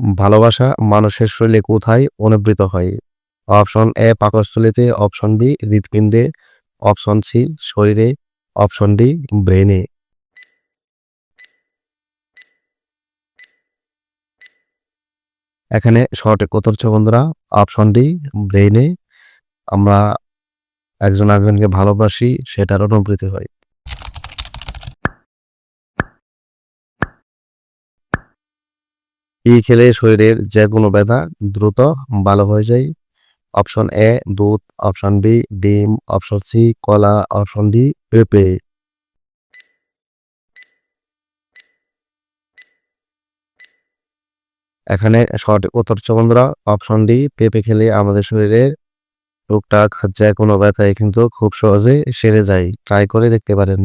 ভালোবাসা মানুষের শরীরে কোথায় অনুবৃত হয়? অপশন এ, পাকস্থলীতে। অপশন বি, হৃৎপিণ্ডে। অপশন সি, শরীরে। অপশন ডি ব্রেনে এখানে সঠিক উত্তর হচ্ছে, বন্ধুরা, অপশন ডি ব্রেনে আমরা একজন একজনকে ভালোবাসি, সেটার অনুভূতি হয়। এই খেলে শরীরের যে কোনো ব্যথা দ্রুত ভালো হয়ে যায়। অপশন এ, দুধ। অপশন বি, ডিম। অপশন সি, কলা। অপশন ডি, পেঁপে। এখানে সঠিক উত্তর বন্ধুরা, অপশন ডি, পেঁপে খেলে আমাদের শরীরের টুকটাক যে কোনো ব্যথায় কিন্তু খুব সহজে সেরে যায়। ট্রাই করে দেখতে পারেন।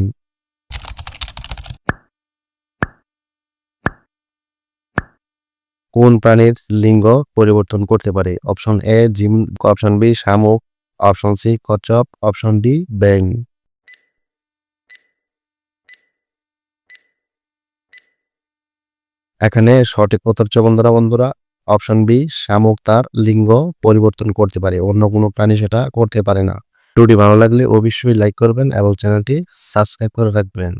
কোন প্রাণীর লিঙ্গ পরিবর্তন করতে পারে? অপশন এ জিম, অপশন বি শামুক, অপশন সি কচ্ছপ, অপশন ডি ব্যাং এখানে সঠিক উত্তর বন্ধুরা বন্ধুরা, অপশন বি শামুক তার লিঙ্গ পরিবর্তন করতে পারে, অন্য কোনো প্রাণী সেটা করতে পারে না। ভিডিওটি ভালো লাগলে অবশ্যই লাইক করবেন এবং চ্যানেলটি সাবস্ক্রাইব করে রাখবেন।